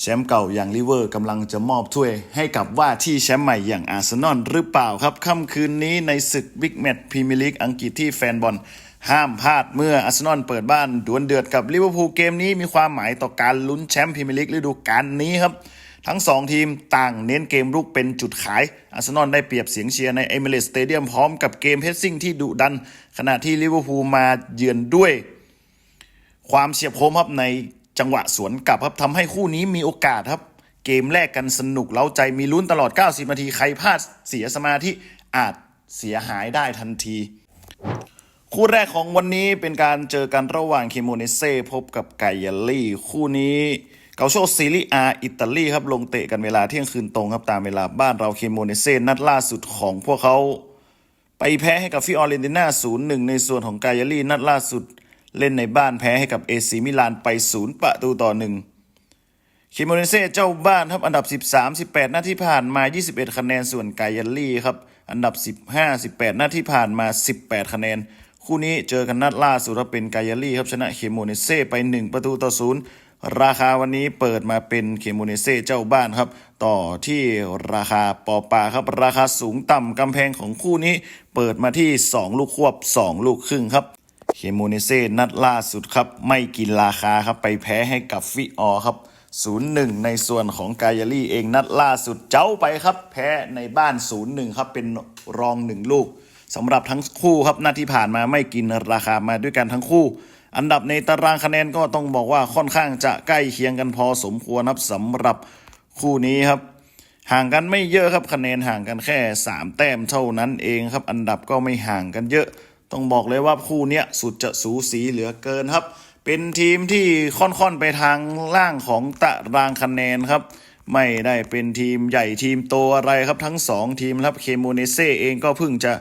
แชมป์เก่าอย่างลิเวอร์กำลังจะมอบถ้วยให้กับว่าที่แชมป์ใหม่อย่างอาร์เซนอลหรือเปล่าครับค่ำคืนนี้ในศึกบิ๊กแมตช์พรีเมียร์ลีกอังกฤษที่แฟนบอลห้ามพลาดเมื่ออาร์เซนอลเปิดบ้านดวลเดือดกับลิเวอร์พูลเกมนี้มีความหมายต่อการลุ้นแชมป์พรีเมียร์ลีกฤดูกาลนี้ครับ ทั้ง 2 ทีมต่างเน้นเกมรุกเป็นจุดขาย อาร์เซนอลได้เปรียบเสียงเชียร์ในเอมิเรตสเตเดียมพร้อมกับเกมเพสซิ่งที่ดุดัน ขณะที่ลิเวอร์พูลมาเยือนด้วย ความเฉียบคมครับใน จังหวะสวนกลับครับทำให้คู่นี้มีโอกาสครับ เกมแรกกันสนุกเล้าใจมีลุ้นตลอด 90 นาทีใครพลาดเสียสมาธิอาจเสียหายได้ทันที คู่แรกของวันนี้เป็นการเจอกันระหว่างเคโมเนเซ่พบกับไกยาลี่ คู่นี้เกาโชซีรีอาอิตาลีครับลงเตะกันเวลาเที่ยงคืนตรงครับตามเวลาบ้านเราเคโมเนเซ่นัดล่าสุดของพวกเขาไปแพ้ให้กับฟิออเรนติน่า0-1 ในส่วนของไกยาลี่นัดล่าสุด เล่นในบ้านแพ้ให้กับเอซีมิลานไป 0 ประตูต่อ 1 คิโมเนเซ่เจ้าบ้านครับอันดับ 13 18นัดที่ผ่านมา 21 คะแนนส่วนกายาลีครับอันดับ 15 18นัดที่ผ่านมา 18 คะแนน คู่นี้เจอกันนัดล่าสุดครับเป็นกายาลีครับชนะเคโมเนเซ่ไป 1 ประตูต่อ 0 ราคาวันนี้เปิดมาเป็นเคโมเนเซ่เจ้าบ้านครับ ต่อที่ราคาปอปาครับ ราคาสูงต่ำกำแพงของคู่นี้เปิดมาที่ 2 ลูกควบ 2 ลูกครึ่งครับ เคโมเนเซ่นัดล่าสุดครับ ไม่กินราคาครับไปแพ้ให้กับฟิออครับ 0-1 ในส่วนของกายาลี่เองนัดล่าสุดเจ้าไปครับ แพ้ในบ้าน 0-1 ครับเป็นรอง1ลูกสำหรับทั้งคู่ครับนัดที่ผ่านมาไม่กินราคามาด้วยกันทั้งคู่ อันดับในตารางคะแนนก็ต้องบอกว่าค่อนข้างจะใกล้เคียงกันพอสมควรครับสำหรับคู่นี้ครับห่างกันไม่เยอะครับคะแนนห่างกันแค่ 3 แต้มเท่านั้นเองครับ อันดับก็ไม่ห่างกันเยอะ ต้องบอกเลยว่าคู่เนี้ยสุดจะสูสีเหลือเกินครับ เป็นทีมที่ค่อนๆไปทางล่างของตารางคะแนนครับ ไม่ได้เป็นทีมใหญ่ทีมโตอะไรครับทั้ง 2 ทีมครับเคโมเนเซ่เองก็เพิ่งจะ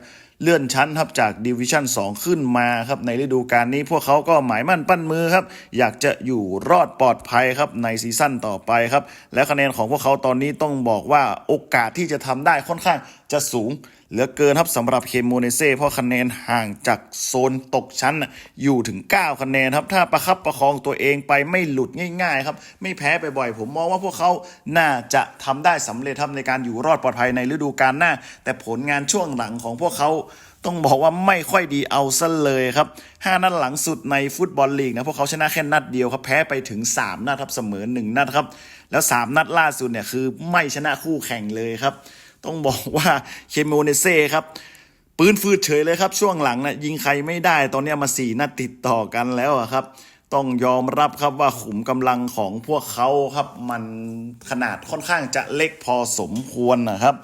เลื่อนชั้นครับจากดิวิชั่น2 ขึ้นมาครับในฤดูกาลนี้พวกเขาก็หมายมั่นปั้นมือครับ อยากจะอยู่รอดปลอดภัยครับในซีซั่นต่อไปครับ และคะแนนของพวกเขาตอนนี้ต้องบอกว่าโอกาสที่จะทำได้ค่อนข้างจะสูง เหลือเกินครับสำหรับเคโมเนเซ่เพราะคะแนนห่างจากโซนตกชั้นอยู่ถึง 9 คะแนนครับ ถ้าประคับประคองตัวเองไปไม่หลุดง่าย ๆ ครับ ไม่แพ้ไปบ่อย ผมมองว่าพวกเขาน่าจะทำได้สำเร็จครับในการอยู่รอดปลอดภัยในฤดูกาลหน้า แต่ผลงานช่วงหลังของพวกเขาต้องบอกว่าไม่ค่อยดีเอาซะเลยครับ 5 นัดหลังสุดในฟุตบอลลีกนะ พวกเขาชนะแค่นัดเดียวครับ แพ้ไปถึง 3 นัดครับเสมอ 1 นัดครับ แล้ว 3 นัดล่าสุดเนี่ยคือไม่ชนะคู่แข่งเลยครับ ต้องบอกว่าเคโมเนเซ่ครับปืนฟืดเฉยเลยครับ ช่วงหลังนะยิงใครไม่ได้ตอนนี้มาสี่นัดติดต่อกันแล้วครับ ต้องยอมรับครับว่าขุมกำลังของพวกเขาครับ มันขนาดค่อนข้างจะเล็กพอสมควรนะครับ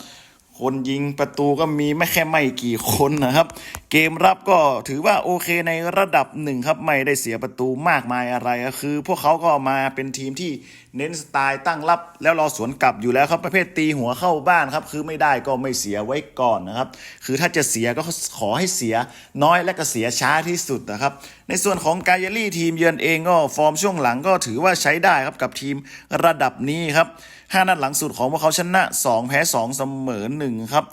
คนยิงประตูก็มีไม่แค่ไม่กี่คนนะครับ เกมรับก็ถือว่าโอเคในระดับหนึ่งครับไม่ได้เสียประตูมากมายอะไรก็คือ พวกเขาก็มาเป็นทีมที่เน้นสไตล์ตั้งรับ แล้วรอสวนกลับอยู่แล้วครับประเภทตีหัวเข้าบ้านครับ คือไม่ได้ก็ไม่เสียไว้ก่อนนะครับ คือถ้าจะเสียก็ขอให้เสียน้อยและก็เสียช้าที่สุดนะครับ ในส่วนของกายาลี่ทีมเยือนเองก็ฟอร์มช่วงหลังก็ถือว่าใช้ได้ครับกับทีมระดับนี้ครับห้านัดหลังสุดของพวกเขาชนะ 2 แพ้ 2 เสมอ1ครับ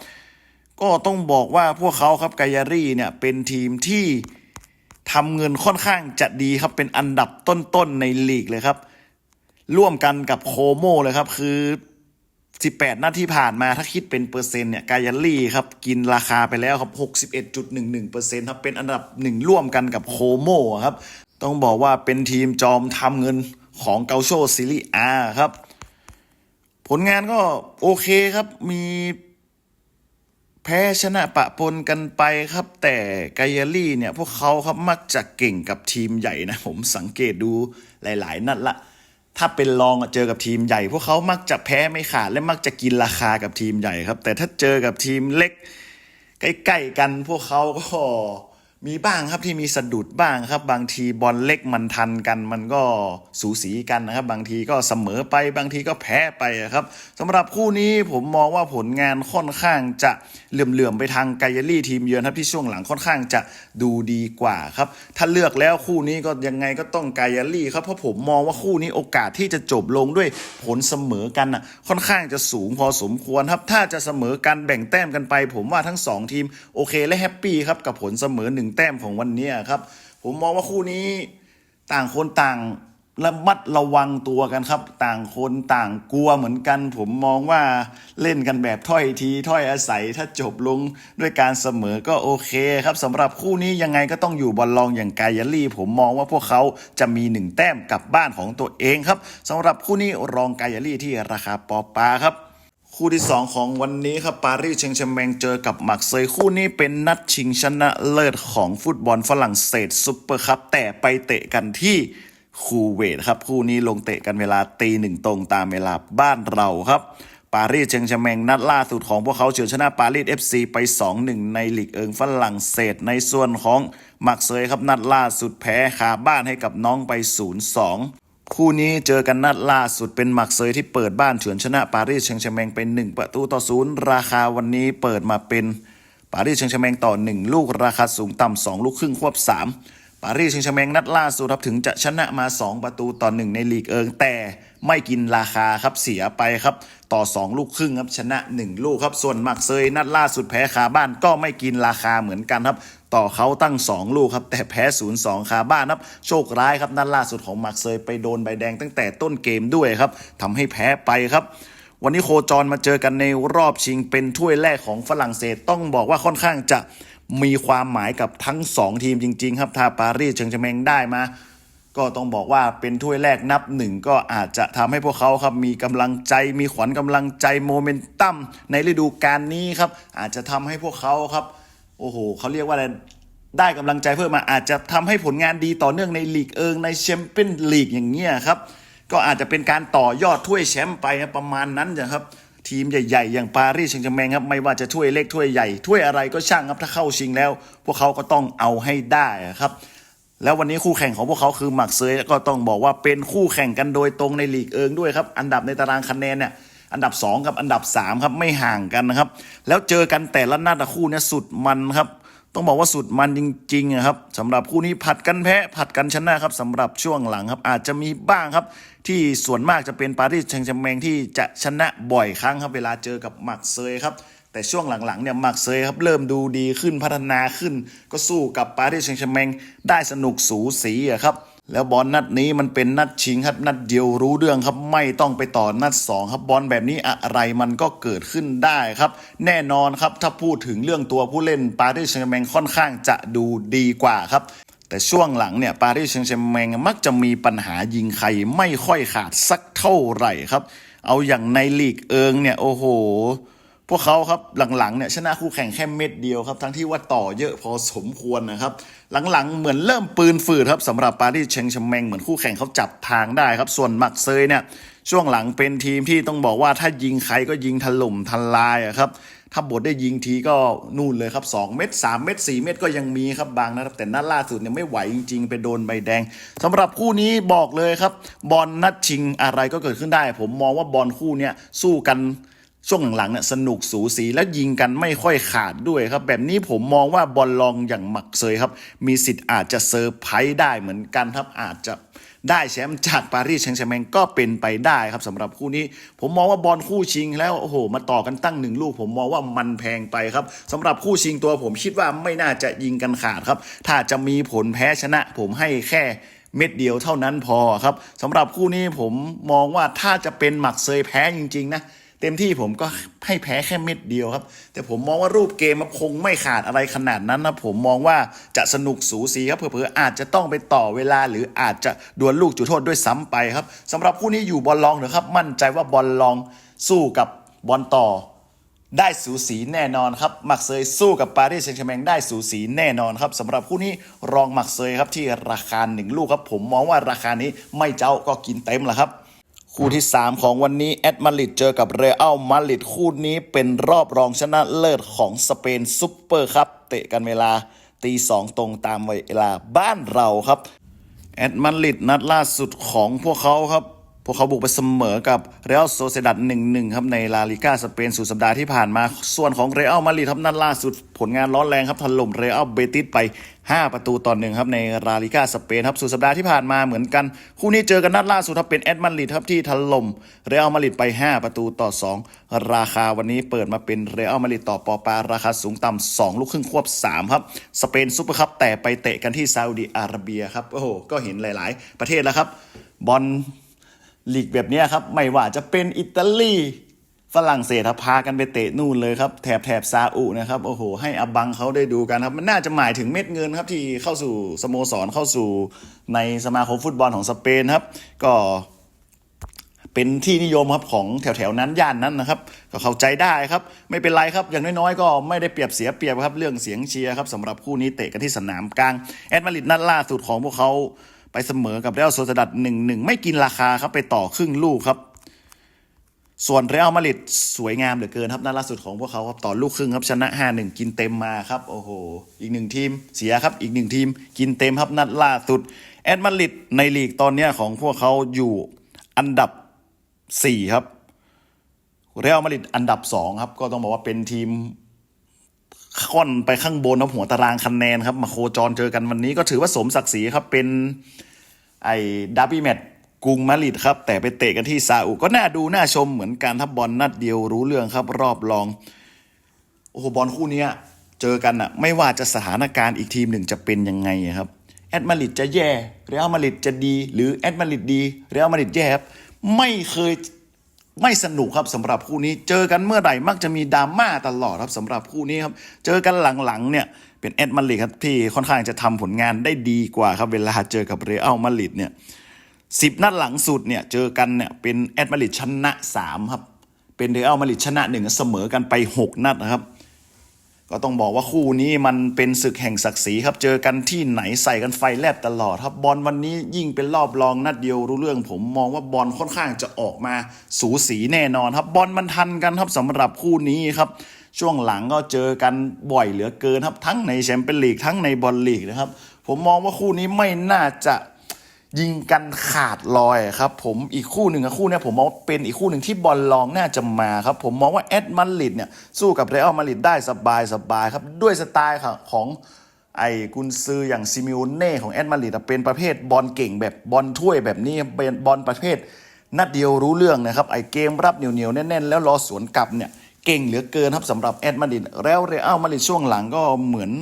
ก็ต้องบอกว่าพวกเขาครับกายารี่เนี่ยเป็นทีมที่ทำเงินค่อนข้างจะดีครับเป็นอันดับต้นๆในลีกเลยครับ ร่วมกันกับโคโมเลยครับคือ 18นัดที่ผ่านมาถ้าคิดเป็นเปอร์เซ็นต์เนี่ยกายาลี่ครับกินราคาไปแล้วครับ 61.11%ครับเป็นอันดับหนึ่งร่วมกันกับโคโมครับ ต้องบอกว่าเป็นทีมจอมทำเงินของเกาโชซิลิอาครับ ผลงานก็โอเคครับมีแพ้ชนะปะปนกันไปครับ แต่กายลี่เนี่ยพวกเขาครับมักจะเก่งกับทีมใหญ่นะ ผมสังเกตดูหลาย ๆ นัดละ ถ้าเป็นรองเจอกับทีมใหญ่ พวกเขามักจะแพ้ไม่ขาดและมักจะกินราคากับทีมใหญ่ครับ แต่ถ้าเจอกับทีมเล็ก ใกล้ๆกันพวกเขาก็ มีบ้างครับที่มีสะดุดบ้างครับ บางทีบอลเล็กมันทันกัน มันก็สูสีกันนะครับ บางทีก็เสมอไปบางทีก็แพ้ไปครับสำหรับคู่นี้ผมมองว่าผลงานค่อนข้างจะเหลื่อมๆไปทางไกยลี่ทีมเยือนครับที่ช่วงหลังค่อนข้างจะดูดีกว่าครับ ถ้าเลือกแล้วคู่นี้ก็ยังไงก็ต้องไกยลี่ครับเพราะผมมองว่าคู่นี้โอกาสที่จะจบลงด้วยผลเสมอกันน่ะค่อนข้างจะสูงพอสมควรครับ ถ้าจะเสมอกันแบ่งแต้มกันไป ผมว่าทั้งสองทีมโอเคและแฮปปี้ครับกับผลเสมอหนึ่งแต้มของวันนี้ครับ ผมมองว่าคู่นี้ต่างคนต่างระมัดระวังตัวกันครับ ต่างคนต่างกลัวเหมือนกัน ผมมองว่าเล่นกันแบบถ้อยทีถ้อยอาศัยถ้าจบลงด้วยการเสมอก็โอเคครับสำหรับคู่นี้ยังไงก็ต้องอยู่บอลลองอย่างกายาลี่ ผมมองว่าพวกเขาจะมีหนึ่งแต้มกลับบ้านของตัวเองครับสำหรับคู่นี้รองกายาลี่ที่ราคาปอปาครับ คู่ที่ 2 ของวันนี้ครับปารีสเชงแชแมงเจอกับมักเซยคู่นี้เป็นนัดชิงชนะเลิศของฟุตบอลฝรั่งเศสซุปเปอร์คัพแต่ไปเตะกันที่คูเวตครับ คู่นี้ลงเตะกันเวลาตีหนึ่งตรงตามเวลาบ้านเราครับ ปารีสเชงแชแมงนัดล่าสุดของพวกเขาเฉือนชนะปารีส FC ไป 2-1 ในลีกเอิงฝรั่งเศสในส่วนของมักเซยครับนัดล่าสุดแพ้คาบ้านให้กับน้องไป 0-2 คู่นี้เจอกันนัดล่าสุดเป็นหมักเซยที่เปิดบ้านเฉือนชนะปารีสเชงต์แชร์แมงเป็น 1 ประตูต่อศูนย์ราคาวันนี้เปิดมาเป็นปารีสเชงต์แชร์แมงต่อ 1 ลูกราคาสูงต่ำ2ลูกครึ่งควบ 3 ปารีสเชงต์แชร์แมงนัดล่าสุดครับถึงจะชนะมา 2 ประตูต่อ 1 ในลีกเอิงแต่ไม่กินราคาครับเสียไปครับต่อ 2 ลูกครึ่งครับชนะ 1 ลูกครับส่วนหมักเซยนัดล่าสุดแพ้คาบ้านก็ไม่กินราคาเหมือนกันครับ ต่อเขาตั้ง 2 ลูกครับ แต่แพ้ 0-2 คาบ้านครับ โชคร้ายครับนัดล่าสุดของมาร์กเซยไปโดนใบแดงตั้งแต่ต้นเกมด้วยครับทำให้แพ้ไปครับวันนี้โคจรมาเจอกันในรอบชิงเป็นถ้วยแรกของฝรั่งเศสต้องบอกว่าค่อนข้างจะมีความหมายกับทั้ง 2 ทีมจริง ๆ ครับ ถ้าปารีสเชงชร์แมงได้มา ก็ต้องบอกว่าเป็นถ้วยแรกนับหนึ่งก็อาจจะทำให้พวกเขาครับมีกำลังใจมีขวัญกำลังใจโมเมนตัมในฤดูกาลนี้ครับอาจจะทำให้พวกเขาครับ โอ้โหเขาเรียกว่าอะไรได้กำลังใจเพิ่มมาอาจจะทำให้ผลงานดีต่อเนื่องในลีกเอิงในแชมเปี้ยนลีกอย่างเงี้ยครับ ก็อาจจะเป็นการต่อยอดถ้วยแชมป์ไปประมาณนั้นนะครับ ทีมใหญ่ๆ อย่างปารีสแซงต์แชร์แมงครับ ไม่ว่าจะถ้วยเล็กถ้วยใหญ่ถ้วยอะไรก็ช่างครับถ้าเข้าชิงแล้ว พวกเขาก็ต้องเอาให้ได้ครับ แล้ววันนี้คู่แข่งของพวกเขาคือหมักเซยก็ต้องบอกว่าเป็นคู่แข่งกันโดยตรงในลีกเอิงด้วยครับ อันดับในตารางคะแนนเนี่ย อันดับ2กับ อันดับ 3 ครับ ไม่ห่างกันนะครับ แล้วเจอกันแต่ละนัดคู่เนี่ยสุดมันครับ ต้องบอกว่าสุดมันจริงๆอะครับสำหรับคู่นี้ผัดกันแพ้ผัดกันชนะครับสำหรับช่วงหลังครับ อาจจะมีบ้างครับ ที่ส่วนมากจะเป็นปารีสแซงต์แชร์แมงที่จะชนะบ่อยครั้งครับ เวลาเจอกับหมักเซยครับแต่ช่วงหลังๆเนี่ยหมักเซยครับเริ่มดูดีขึ้นพัฒนาขึ้น ก็สู้กับปารีสแซงต์แชร์แมงได้สนุกสูสีครับ แล้วบอลนัดนี้มันเป็นนัดชิงครับนัดเดียวรู้เรื่องครับไม่ต้องไปต่อนัดสองครับบอลแบบนี้อะไรมันก็เกิดขึ้นได้ครับ แน่นอนครับถ้าพูดถึงเรื่องตัวผู้เล่นปารีสแซงต์แชร์แมงค่อนข้างจะดูดีกว่าครับ แต่ช่วงหลังเนี่ยปารีสแซงต์แชร์แมงมักจะมีปัญหายิงใครไม่ค่อยขาดสักเท่าไหร่ครับ เอาอย่างในลีกเอิงเนี่ยโอ้โห พวกเขาครับหลังๆเนี่ยชนะคู่แข่งแค่เม็ดเดียวครับ ทั้งที่ว่าต่อเยอะพอสมควรนะครับ หลังๆ เหมือนเริ่มปืนฝืดครับสำหรับปารีสเชงชแมงเหมือนคู่แข่งเขาจับทางได้ครับ ส่วนมักเซยเนี่ยช่วงหลังเป็นทีมที่ต้องบอกว่าถ้ายิงใครก็ยิงถล่มทลายอะครับถ้าบทได้ยิงทีก็นู่นเลยครับ 2 เม็ด3เม็ด4เม็ดก็ยังมีครับบางนะครับแต่นัดล่าสุดเนี่ยไม่ไหวจริงๆ ไปโดนใบแดงสำหรับคู่นี้บอกเลยครับ บอลนัดชิงอะไรก็เกิดขึ้นได้ ผมมองว่าบอลคู่เนี้ยสู้กัน ช่วงหลังๆเนี่ยสนุกสูสีและยิงกันไม่ค่อยขาดด้วยครับ แบบนี้ผมมองว่าบอลลองอย่างหมักเซยครับ มีสิทธิ์อาจจะเซอร์ไพรส์ได้เหมือนกันครับอาจจะได้แชมป์จากปารีสแซงต์แชร์แมงก็เป็นไปได้ครับสำหรับคู่นี้ ผมมองว่าบอลคู่ชิงแล้วโอ้โห มาต่อกันตั้งหนึ่งลูก ผมมองว่ามันแพงไปครับสำหรับคู่ชิงตัวผมคิดว่าไม่น่าจะยิงกันขาดครับ ถ้าจะมีผลแพ้ชนะ ผมให้แค่เม็ดเดียวเท่านั้นพอครับสำหรับคู่นี้ผมมองว่าถ้าจะเป็นหมักเซยแพ้จริง ๆ นะ เต็มที่ผมก็ให้แพ้แค่เม็ดเดียวครับ แต่ผมมองว่ารูปเกมมันคงไม่ขาดอะไรขนาดนั้นนะผมมองว่าจะสนุกสูสีครับเผื่อๆอาจจะต้องไปต่อเวลา หรืออาจจะดวลลูกจุดโทษด้วยซ้ำไปครับสำหรับคู่นี้อยู่บอลลองเถอะครับมั่นใจว่าบอลลองสู้กับบอลต่อได้สูสีแน่นอนครับหมักเซยสู้กับปารีสแซงต์แชร์แมงได้สูสีแน่นอนครับสำหรับคู่นี้รองหมักเซยครับที่ราคาหนึ่งลูกครับ ผมมองว่าราคานี้ไม่เจ้าก็กินเต็มล้วครับ คู่ที่ 3 ของวันนี้แอดมาริดเจอกับเรอัลมาริดคู่นี้เป็นรอบรองชนะเลิศของสเปนซุปเปอร์ครับ เตะกันเวลาตีสองตรงตามเวลาบ้านเราครับ แอดมาริดนัดล่าสุดของพวกเขาครับ พวกเขาบุกไปเสมอกับเรอัลโซเซดัด1-1ครับในลาลิก้าสเปนสุดสัปดาห์ที่ผ่านมา ส่วนของเรอัลมาดริดครับนัดล่าสุดผลงานร้อนแรงครับถล่มเรอัลเบติสไป 5 ประตูต่อหนึ่งครับในลาลิก้าสเปนครับสุดสัปดาห์ที่ผ่านมาเหมือนกัน คู่นี้เจอกันนัดล่าสุดครับเป็นแอดมาดริดครับที่ถล่มเรอัลมาดริดไป 5 ประตูต่อ 2 ราคาวันนี้เปิดมาเป็นเรอัลมาดริดต่อปอปาราคาสูงต่ำ2ลูกครึ่งควบ3ครับสเปนซุปเปอร์คัพแต่ไปเตะกันที่ซาอุดิอาระเบียครับโอ้โหก็เห็นหลาย ๆ ประเทศแล้วครับบอล ลีกแบบนี้ครับ ไม่ว่าจะเป็นอิตาลีฝรั่งเศสพากันไปเตะนู่นเลยครับ แถบแถบซาอุนะครับโอ้โห ให้อบังเขาได้ดูกันครับ มันน่าจะหมายถึงเม็ดเงินครับ ที่เข้าสู่สโมสรเข้าสู่ในสมาคมฟุตบอลของสเปนครับ ก็เป็นที่นิยมครับของแถวแถวๆนั้นย่านนั้นนะครับ ก็เข้าใจได้ครับ ไม่เป็นไรครับ อย่างน้อยๆ ก็ไม่ได้เปรียบเสียเปรียบครับ เรื่องเสียงเชียร์ครับสำหรับคู่นี้เตะกันที่สนามกลางแอดมาริดนัดล่าสุดของพวกเขา ไปเสมอกับเรอัลโซซดัดหนึ่งหนึ่งไม่กินราคาครับไปต่อครึ่งลูกครับ ส่วนเรอัลมาดริดสวยงามเหลือเกินครับนัดล่าสุดของพวกเขาครับต่อลูกครึ่งครับชนะ5-1กินเต็มมาครับโอ้โหอีกหนึ่งทีมเสียครับอีกหนึ่งทีม กินเต็มครับนัดล่าสุดแอดมาดริดในลีกตอนนี้ของพวกเขาอยู่อันดับสี่ครับเรอัลมาดริดอันดับสองครับก็ต้องบอกว่าเป็นทีม ค่อนไปข้างบนครับหัวตารางคะแนนครับ มาโคจรเจอกันวันนี้ก็ถือว่าสมศักดิ์ศรีครับเป็นไอ้ดับบี้แมตช์กรุงมาริดครับ แต่ไปเตะกันที่ซาอุก็น่าดูน่าชมเหมือนกันทับบอลนัดเดียวรู้เรื่องครับ รอบรอง โอ้โหบอลคู่นี้เจอกันอะไม่ว่าจะสถานการณ์อีกทีมหนึ่งจะเป็นยังไงครับแอดมาริดจะแย่เรอัลมาริดจะดี หรือแอดมาริดดีเรอัลมาริดแย่ครับไม่เคย ไม่สนุกครับสำหรับคู่นี้ เจอกันเมื่อไหร่มักจะมีดราม่าตลอดครับสำหรับคู่นี้ครับ เจอกันหลังๆเนี่ยเป็นแอดมาริดครับที่ค่อนข้างจะทำผลงานได้ดีกว่าครับเวลาเจอกับเรอัลมาริดเนี่ยสิบนัดหลังสุดเนี่ยเจอกันเนี่ยเป็นแอดมาริดชนะสามครับเป็นเรอัลมาริดชนะหนึ่งเสมอกันไปหกนัดนะครับ ก็ต้องบอกว่าคู่นี้มันเป็นศึกแห่งศักดิ์ศรีครับ เจอกันที่ไหนใส่กันไฟแลบตลอดครับบอลวันนี้ยิ่งเป็นรอบรองนัดเดียวรู้เรื่อง ผมมองว่าบอลค่อนข้างจะออกมาสูสีแน่นอนครับบอลมันทันกันครับสำหรับคู่นี้ครับ ช่วงหลังก็เจอกันบ่อยเหลือเกินครับทั้งในแชมเปี้ยนลีกทั้งในบอลลีกนะครับผมมองว่าคู่นี้ไม่น่าจะ ยิงกันขาดลอยครับผมอีกคู่หนึ่งอะคู่เนี้ยผมมองเป็นอีกคู่หนึ่งที่บอลลองน่าจะมาครับผมมองว่าแอดมาริดเนี่ยสู้กับเรอัลมาริดได้สบายสบายครับด้วยสไตล์ของไอ้กุนซืออย่างซิมิโอเน่ของแอดมาริดเป็นประเภทบอลเก่งแบบบอลถ้วยแบบนี้เป็นบอลประเภทนัดเดียวรู้เรื่องนะครับไอ้เกมรับเหนียวๆแน่นๆแล้วรอสวนกลับเนี่ยเก่งเหลือเกินครับสำหรับแอดมาริดแล้วเรอัลมาริดช่วงหลังก็เหมือน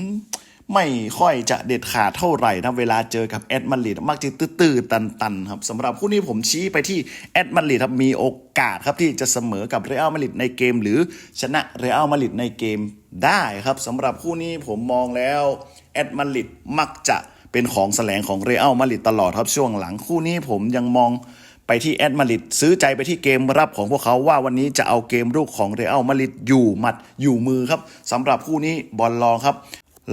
ไม่ค่อยจะเด็ดขาดเท่าไหร่นะเวลาเจอกับแอดมาดริดมักจะตื้อๆตันๆครับสำหรับคู่นี้ผมชี้ไปที่แอดมาดริดครับมีโอกาสครับที่จะเสมอกับเรอัลมาดริดในเกม หรือชนะเรอัลมาดริดในเกมได้ครับสำหรับคู่นี้ผมมองแล้วแอดมาดริดมักจะเป็นของแสลงของเรอัลมาดริดตลอดครับช่วงหลังคู่นี้ผมยังมองไปที่แอดมาดริดซื้อใจไปที่เกมรับของพวกเขาว่าวันนี้จะเอาเกมรุกของเรอัลมาดริดอยู่หมัดอยู่มือครับสำหรับคู่นี้บอลลองครับ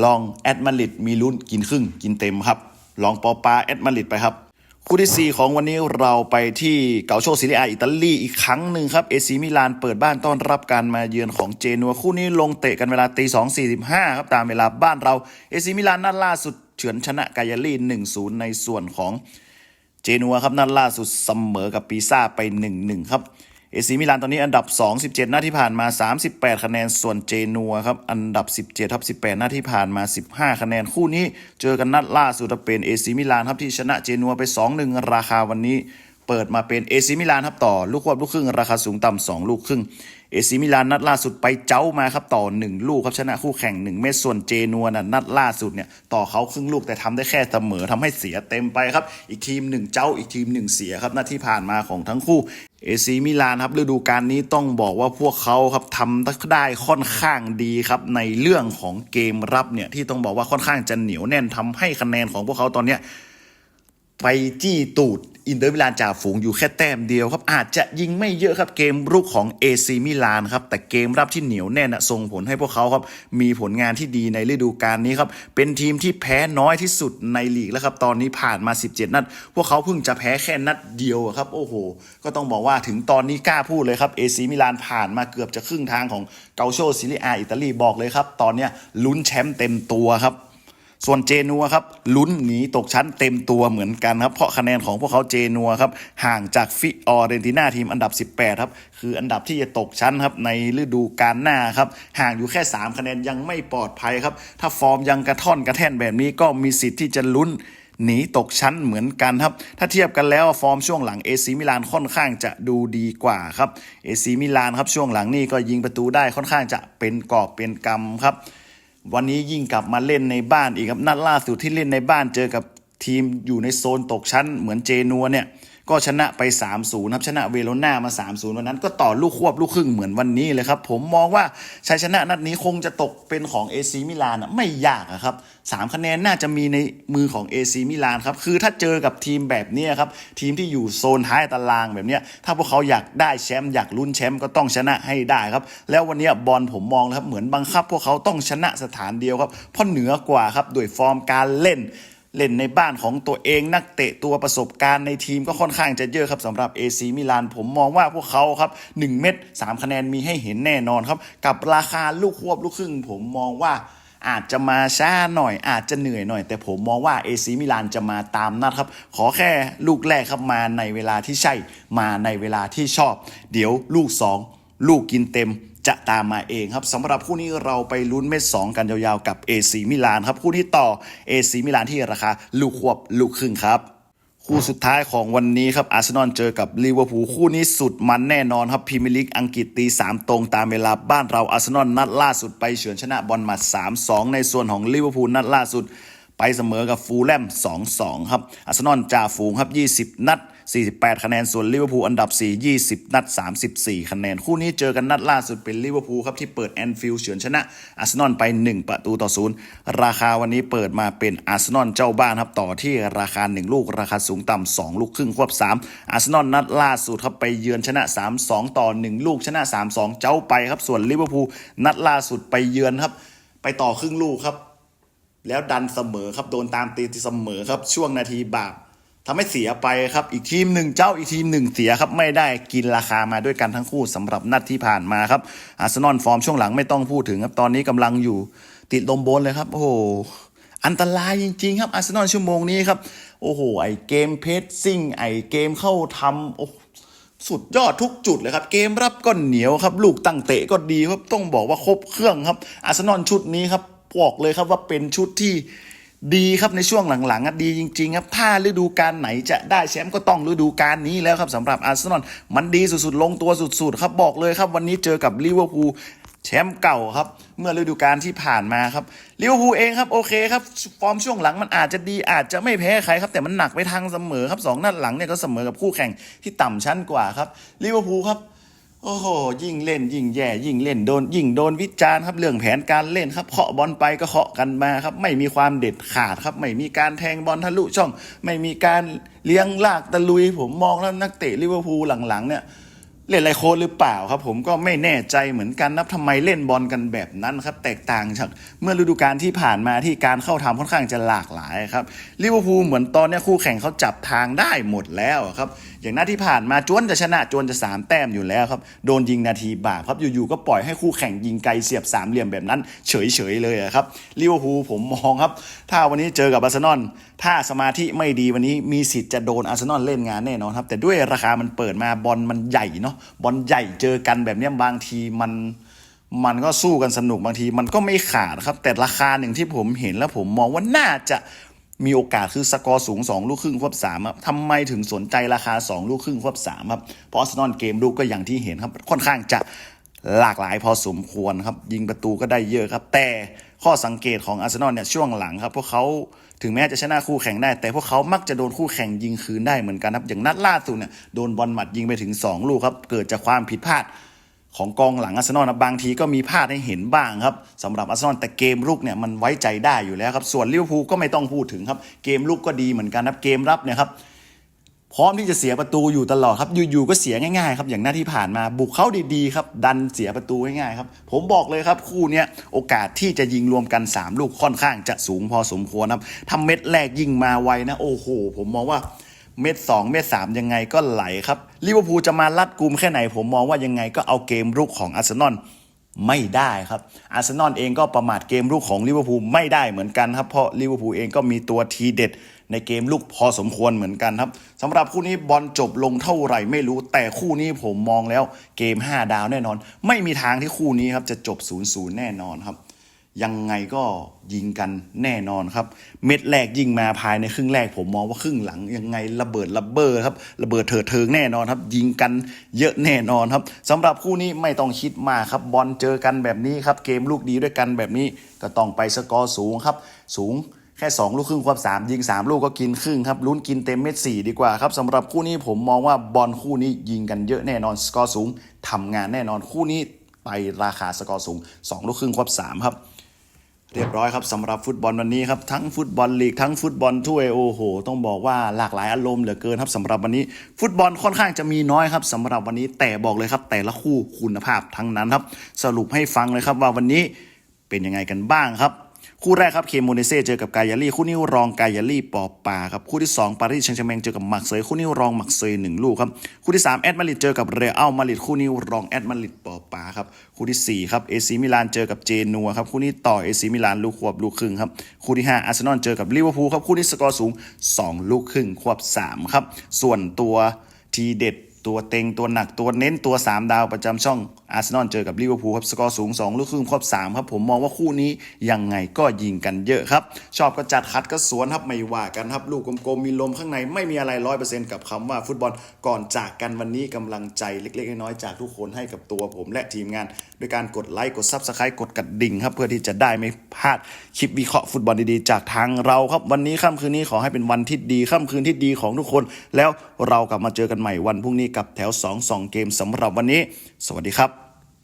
ลองแอดมาริดมีลุ้นกินครึ่งกินเต็มครับ ลองปอปาแอดมาริดไปครับ คู่ที่ 4 ของวันนี้เราไปที่เกาโชซิลิอาอิตาลีอีกครั้งหนึ่งครับเอซีมิลานเปิดบ้านต้อนรับการมาเยือนของเจนัวคู่นี้ลงเตะกันเวลาตีสองสี่สิบห้าครับตามเวลาบ้านเราเอซีมิลานนัดล่าสุดเฉือนชนะกายาลีหนึ่งศูนย์ในส่วนของเจนัวครับนัดล่าสุดเสมอกับปีซ่าไป1-1ครับ เอซีมิลานตอนนี้อันดับ 2 17หน้าที่ผ่านมา 38 คะแนนส่วนเจนัวครับอันดับ 17ทับ18 หน้าที่ผ่านมา 15 คะแนนคู่นี้เจอกันนัดล่าสุดเป็นเอซีมิลานครับที่ชนะเจนัวไป 2-1 ราคาวันนี้ เปิดมาเป็นเอซีมิลานครับต่อ ลูกควบลูกครึ่งราคาสูงต่ำ2ลูกครึ่ง เอซีมิลานนัดล่าสุดไปเจ้ามาครับต่อ 1 ลูกครับชนะคู่แข่ง 1 เม็ดส่วนเจนัวน่ะนัดล่าสุดเนี่ยต่อเขาครึ่งลูกแต่ทำได้แค่เสมอทำให้เสียเต็มไปครับ อีกทีม 1 เจ้าอีกทีม 1 เสียครับหน้าที่ผ่านมาของทั้งคู่เอซีมิลานครับฤดูกาลนี้ต้องบอกว่าพวกเขาครับทำได้ค่อนข้างดีครับในเรื่องของเกมรับเนี่ยที่ต้องบอกว่าค่อนข้างจะเหนียวแน่นทำให้คะแนนของพวกเขาตอนเนี้ยไปจี้ตูด อินเตอร์มิลานจ่าฝูงอยู่แค่แต้มเดียวครับอาจจะยิงไม่เยอะครับเกมรุกของเอซีมิลานครับแต่เกมรับที่เหนียวแน่นส่งผลให้พวกเขาครับมีผลงานที่ดีในฤดูกาลนี้ครับเป็นทีมที่แพ้น้อยที่สุดในลีกแล้วครับตอนนี้ผ่านมา 17 นัด พวกเขาเพิ่งจะแพ้แค่นัดเดียวครับโอ้โห ก็ต้องบอกว่าถึงตอนนี้กล้าพูดเลยครับเอซีมิลานผ่านมาเกือบจะครึ่งทางของเกาโชซิลิอาอิตาลีบอกเลยครับตอนนี้ลุ้นแชมป์เต็มตัวครับ ส่วนเจนัวครับลุ้นหนีตกชั้นเต็มตัวเหมือนกันครับ เพราะคะแนนของพวกเขาเจนัวครับห่างจากฟิออเรนติน่าทีมอันดับ 18 ครับ คืออันดับที่จะตกชั้นครับในฤดูกาลหน้าครับ ห่างอยู่แค่ 3 คะแนนยังไม่ปลอดภัยครับ ถ้าฟอร์มยังกระท่อนกระแท่นแบบนี้ก็มีสิทธิ์ที่จะลุ้นหนีตกชั้นเหมือนกันครับ ถ้าเทียบกันแล้วฟอร์มช่วงหลังเอซีมิลานค่อนข้างจะดูดีกว่าครับเอซีมิลานครับช่วงหลังนี่ก็ยิงประตูได้ค่อนข้างจะเป็นกอบเป็นกำครับ วันนี้ยิ่งกลับมาเล่นในบ้านอีกครับนัดล่าสุดที่เล่นในบ้านเจอกับทีมอยู่ในโซนตกชั้น เหมือนเจนัวเนี่ย ก็ชนะไป 3-0ครับชนะเวโรนามา 3-0 วันนั้นก็ต่อลูกควบลูกครึ่งเหมือนวันนี้เลยครับ ผมมองว่าชัยชนะนัดนี้คงจะตกเป็นของเอซีมิลานไม่ยากครับสามคะแนนน่าจะมีในมือของเอซีมิลานครับคือถ้าเจอกับทีมแบบนี้ครับทีมที่อยู่โซนท้ายตารางแบบนี้ถ้าพวกเขาอยากได้แชมป์อยากลุ้นแชมป์ก็ต้องชนะให้ได้ครับ แล้ววันนี้บอลผมมองแล้วครับเหมือนบังคับ พวกเขาต้องชนะสถานเดียวครับเพราะเหนือกว่าครับด้วยฟอร์มการเล่น เล่นในบ้านของตัวเองนักเตะตัวประสบการณ์ในทีมก็ค่อนข้างจะเยอะครับสำหรับ AC มิลานผมมองว่าพวกเขาครับ1เม็ด3คะแนนมีให้เห็นแน่นอนครับ กับราคาลูกควบลูกครึ่ง ผมมองว่าอาจจะมาช้าหน่อย อาจจะเหนื่อยหน่อย แต่ผมมองว่า AC มิลานจะมาตามนัดครับ ขอแค่ลูกแรกครับมาในเวลาที่ใช่มาในเวลาที่ชอบ เดี๋ยวลูก 2 ลูกกินเต็ม จะตามมาเองครับสำหรับคู่นี้เราไปลุ้นเม็ด2กันยาวๆกับ AC มิลานครับคู่ที่ต่อ AC มิลานที่ราคาลูกควบลูกครึ่งครับคู่สุดท้ายของวันนี้ครับอาร์เซนอลเจอกับลิเวอร์พูลคู่นี้สุดมันแน่นอนครับพรีเมียร์ลีกอังกฤษตี3ตรงตามเวลาบ้านเราอาร์เซนอลนัดล่าสุดไปเฉือนชนะบอลมา3-2 ในส่วนของลิเวอร์พูลนัดล่าสุด ไปเสมอกับฟูลแลม 2-2 ครับอาร์เซนอลจ่าฝูงครับ 20 นัด 48 คะแนน ส่วนลิเวอร์พูลอันดับ 4 20 นัด 34 คะแนน คู่นี้เจอกันนัดล่าสุดเป็นลิเวอร์พูลครับ ที่เปิดแอนฟิลด์เฉือนชนะอาร์เซนอลไป 1 ประตูต่อ0ราคาวันนี้เปิดมาเป็นอาร์เซนอลเจ้าบ้านครับ ต่อที่ราคา 1 ลูก ราคาสูงต่ำ2ลูกครึ่งควบ 3อาร์เซนอลนัดล่าสุดครับไปเยือนชนะ 3-2 ต่อ 1 ลูกชนะ 3-2 เจ้าไปครับส่วนลิเวอร์พูลนัดล่าสุดไปเยือนครับ ไปต่อครึ่งลูกครับ แล้วดันเสมอครับโดนตามตีเสมอครับช่วงนาทีบาป ทำให้เสียไปครับ อีกทีมหนึ่งเจ้าอีกทีมหนึ่งเสียครับ ไม่ได้กินราคามาด้วยกันทั้งคู่สำหรับนัดที่ผ่านมาครับอาร์เซนอลฟอร์มช่วงหลังไม่ต้องพูดถึงครับ ตอนนี้กำลังอยู่ติดลมบนเลยครับ โอ้โห อันตรายจริง ๆ ครับอาร์เซนอลชั่วโมงนี้ครับ โอ้โห ไอเกมเพสซิ่ง ไอเกมเข้าทำโอ้สุดยอดทุกจุดเลยครับ เกมรับก็เหนียวครับ ลูกตั้งเตะก็ดีครับต้องบอกว่าครบเครื่องครับอาร์เซนอลชุดนี้ครับบอกเลยครับว่าเป็นชุดที่ ดีครับในช่วงหลังๆอะดีจริงๆครับถ้าฤดูกาลไหนจะได้แชมป์ก็ต้องฤดูกาลนี้แล้วครับสำหรับอาร์เซนอลมันดีสุดๆ ลงตัวสุดๆ ครับบอกเลยครับวันนี้เจอกับลิเวอร์พูลแชมป์เก่าครับ เมื่อฤดูกาลที่ผ่านมาครับลิเวอร์พูลเองครับโอเคครับ ฟอร์มช่วงหลังมันอาจจะดีอาจจะไม่แพ้ใครครับแต่มันหนักไปทางเสมอครับสองนัดหลังเนี่ยก็เสมอกับคู่แข่งที่ต่ำชั้นกว่าครับลิเวอร์พูลครับ โอ้โห ยิ่งเล่น ยิ่งแย่ ยิ่งเล่นโดน ยิ่งโดนวิจารณ์ครับเรื่องแผนการเล่นครับเคาะบอลไปก็เคาะกันมาครับ ไม่มีความเด็ดขาดครับ ไม่มีการแทงบอลทะลุช่อง ไม่มีการเลี้ยงลากตะลุยผมมองแล้วนักเตะลิเวอร์พูลหลังๆเนี่ย เล่นไรโค้ดหรือเปล่าครับ ผมก็ไม่แน่ใจเหมือนกันนะทำไมเล่นบอลกันแบบนั้นครับ แตกต่างจากเมื่อฤดูกาลที่ผ่านมาที่การเข้าทำค่อนข้างจะหลากหลายครับลิเวอร์พูลเหมือนตอนนี้คู่แข่งเขาจับทางได้หมดแล้วครับ อย่างหน้าที่ผ่านมาจวนจะชนะจวนจะสามแต้มอยู่แล้วครับโดนยิงนาทีบาปครับอยู่ๆก็ปล่อยให้คู่แข่งยิงไกลเสียบสามเหลี่ยมแบบนั้น เฉยๆเลยครับลิเวอร์พูลผมมองครับ ถ้าวันนี้เจอกับอาร์เซนอล ถ้าสมาธิไม่ดีวันนี้มีสิทธิ์จะโดนอาร์เซนอลเล่นงานแน่นอนครับ แต่ด้วยราคามันเปิดมาบอลมันใหญ่เนาะบอลใหญ่เจอกันแบบนี้บางทีมันมันก็สู้กันสนุกบางทีมันก็ไม่ขาดครับ แต่ราคาหนึ่งที่ผมเห็นแล้วผมมองว่าน่าจะมีโอกาสคือสกอร์สูง 2 ลูกครึ่งควบ3ครับทำไมถึงสนใจราคา 2 ลูกครึ่งควบ3ครับเพราะอาร์เซนอลเกมลูกก็อย่างที่เห็นครับ ค่อนข้างจะหลากหลายพอสมควรครับ ยิงประตูก็ได้เยอะครับแต่ ข้อสังเกตของอาร์เซนอลเนี่ยช่วงหลังครับพวกเขาถึงแม้จะชนะคู่แข่งได้ แต่พวกเขามักจะโดนคู่แข่งยิงคืนได้เหมือนกันครับอย่างนัดล่าสุดเนี่ยโดนบอลหมัดยิงไปถึง 2 ลูกครับเกิดจากความผิดพลาดของกองหลังอาร์เซนอลนะบางทีก็มีพลาดให้เห็นบ้างครับสำหรับอาร์เซนอลแต่เกมลุกเนี่ยมันไว้ใจได้อยู่แล้วครับส่วนลิเวอร์พูลก็ไม่ต้องพูดถึงครับเกมลุกก็ดีเหมือนกันครับเกมรับเนี่ยครับ พร้อมที่จะเสียประตูอยู่ตลอดครับอยู่ๆก็เสียง่ายๆครับอย่างหน้าที่ผ่านมาบุกเข้าดีๆครับดันเสียประตูง่ายๆครับผมบอกเลยครับคู่นี้โอกาสที่จะยิงรวมกัน 3 ลูกค่อนข้างจะสูงพอสมควรครับถ้าเม็ดแรกยิงมาไวนะโอ้โห ผมมองว่าเม็ดสองเม็ดสามยังไงก็ไหลครับลิเวอร์พูลจะมาลัดกุมแค่ไหน ผมมองว่ายังไงก็เอาเกมรุกของอาร์เซนอลไม่ได้ครับอาร์เซนอลเองก็ประมาทเกมลุกของลิเวอร์พูลไม่ได้เหมือนกันครับเพราะลิเวอร์พูลเองก็มีตัวทีเด็ด ในเกมลุกพอสมควรเหมือนกันครับสำหรับคู่นี้บอลจบลงเท่าไหร่ไม่รู้ แต่คู่นี้ผมมองแล้วเกม 5 ดาวแน่นอน ไม่มีทางที่คู่นี้ครับจะจบ 0-0 แน่นอนครับ ยังไงก็ยิงกันแน่นอนครับ เม็ดแรกยิงมาภายในครึ่งแรก ผมมองว่าครึ่งหลังยังไงระเบิดระเบ้อครับระเบิดเถิดเทิงแน่นอนครับ ยิงกันเยอะแน่นอนครับสำหรับคู่นี้ไม่ต้องคิดมากครับบอลเจอกันแบบนี้ครับเกมลูกดีด้วยกันแบบนี้ก็ต้องไปสกอร์สูงครับ สูง ค่ 2 ลูกครึ่งควบ3ยิง 3 ลูกก็กินครึ่งครับลุ้นกินเต็มเม็ดสี่ดีกว่าครับสำหรับคู่นี้ผมมองว่าบอลคู่นี้ยิงกันเยอะแน่นอนสกอร์สูงทำงานแน่นอนคู่นี้ไปราคาสกอร์สูง 2 ลูกครึ่งควบ3ครับเรียบร้อยครับสำหรับฟุตบอลวันนี้ครับทั้งฟุตบอลลีกทั้งฟุตบอลถ้วยโอ้โห ต้องบอกว่าหลากหลายอารมณ์เหลือเกินครับสำหรับวันนี้ ฟุตบอลค่อนข้างจะมีน้อยครับสำหรับวันนี้แต่บอกเลยครับแต่ละคู่คุณภาพทั้งนั้นครับ สรุปให้ฟังเลยครับว่าวันนี้เป็นยังไงกันบ้างครับ คู่แรกครับเคมโมเนเซ่เจอกับกายาลี่คู่นี้รองกายาลี่ปอปาครับคู่ที่2ปารีสแชงต์แชร์แมงเจอกับมักเซยคู่นี้รองมักเซยหนึ่งลูกครับคู่ที่3แอดมาริดเจอกับเรอัลมาริดคู่นี้รองแอดมาริดปอปาครับคู่ที่4ครับเอซีมิลานเจอกับเจนัวครับคู่นี้ต่อเอซีมิลานลูกควบลูกครึ่งครับคู่ที่5อาร์เซนอลเจอกับลิเวอร์พูลครับคู่นี้สกอร์สูง 2 ลูกครึ่งควบ3ครับส่วนตัวทีเด็ด ตัวเต็งตัวหนักตัวเน้นตัว 3 ดาวประจำช่องอาร์เซนอลเจอกับลิเวอร์พูลครับสกอร์สูง 2 ลูกครึ่งครบ3ครับ ผมมองว่าคู่นี้ยังไงก็ยิงกันเยอะครับ ชอบก็จัดคัดก็สวนครับ ไม่ว่ากันครับ ลูกกลมๆ มีลมข้างในไม่มีอะไรร้อยเปอร์เซ็นต์กับคำว่าฟุตบอลก่อนจากกันวันนี้กำลังใจเล็ก ๆ น้อยๆจากทุกคนให้กับตัวผมและทีมงาน ด้วยการกดไลค์กดซับสไครต์กดกระดิ่งครับเพื่อที่จะได้ไม่พลาดคลิปวิเคราะห์ฟุตบอลดีๆ จากทางเราครับวันนี้ค่ำคืนนี้ขอให้เป็นวันที่ดีค่ำคืนที่ดีของทุกคน แล้วเรากลับมาเจอกันใหม่วันพรุ่งนี้กับแถว 2 2 เกมสำหรับวันนี้ สวัสดีครับ